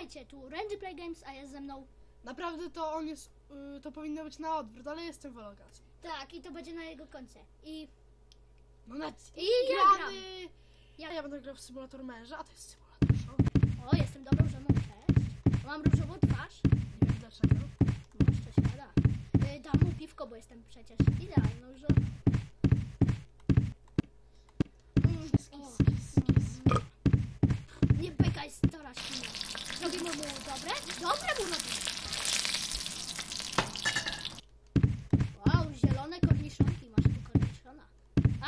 Witajcie, tu Randy Play Games, a jest ze mną. Naprawdę to on jest, y, to powinno być na odwrót, ale jestem w lokacji. Tak, i to będzie na jego końcu. I, No na i ja gram. Ja, ja będę grał w symulator męża, a to jest symulator żony. O, jestem dobrą żoną, cześć. Mam różową twarz. Nie wiem dlaczego. No, się da. Y, Dam mu piwko, bo jestem przecież idealną żoną.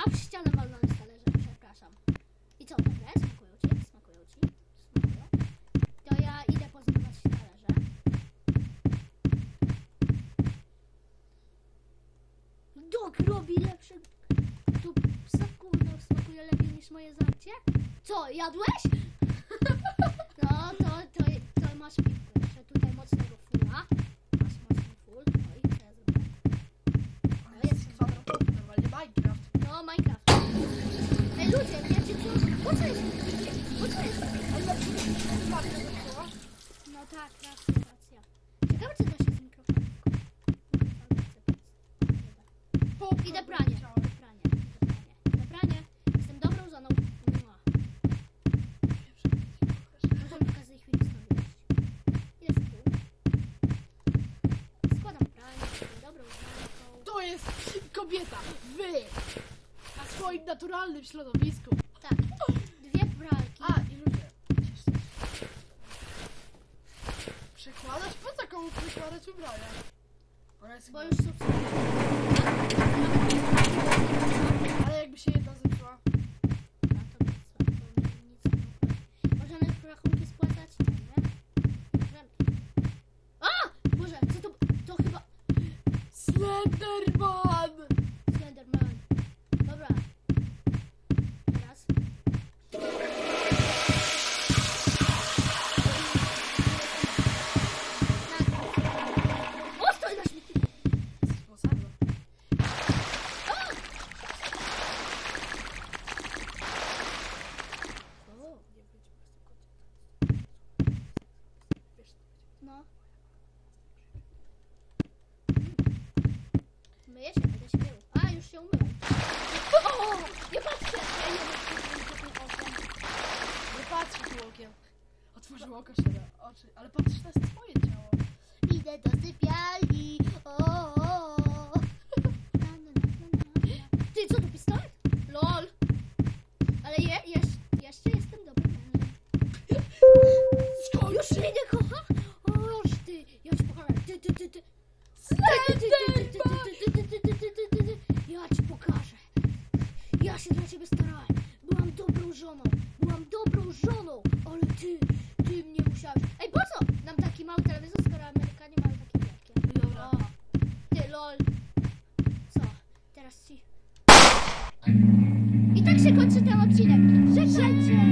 A, w ścianę walnąłem z talerzem, przepraszam. I co, dobre? Smakują ci? Smakują ci? Smakują? To ja idę pozmywać talerze. Dok robi lepsze... Tu psa gówno smakuje lepiej niż moje zarcie? Co, jadłeś? No tak, racja, racja. Ciekawe, czy da się z mikrofonem. Idę pranie. Idę pranie. Idę. Idę. Jestem dobrą żoną. Mua. Możemy w każdej chwili stąd wyjść. Jest tu. Składam pranie. Jestem dobrą żoną. To jest kobieta, wy, na swoim naturalnym środowisku. Tak. Pralki. A, i ludzie. Przekładać? Po co komu przekładać ubrania? Bo już są Ale jakby się jedna zepsuła. Możemy rachunki spłacać? Nie. Możemy. A! Boże, co to? To chyba! Slenderman. Dobra. Teraz. Tak. O, stoi na śmietniku. Posadła. O, Nie będzie po prostu kobieta. Wiesz, co będzie. no. Myję się, będę się mył. A, już się umyłem. O, nie patrzcie! Ja nie wiem, co tym okiem. Nie patrz tu okiem. Otworzył oko szeroko, oczy, ale patrz, jest twoje ciało. Idę do sypialni. O, o, o. Na, na, na, na, na. Ty, co tu pistolet? Lol. Ale je, jesz, jeszcze jestem mężem. Skąd? Już mnie nie kocha? Oż ty, ja ci pokażę. Ty, ty, ty, ty. Ty, ty, ty, ty, ty, ty, ty, ty, ty, ty, ty, ty, ty, ty. Ja ci pokażę. Ja się dla ciebie starałem. Byłam dobrą żoną. Byłam dobrą żoną. Ale ty, 记得先生请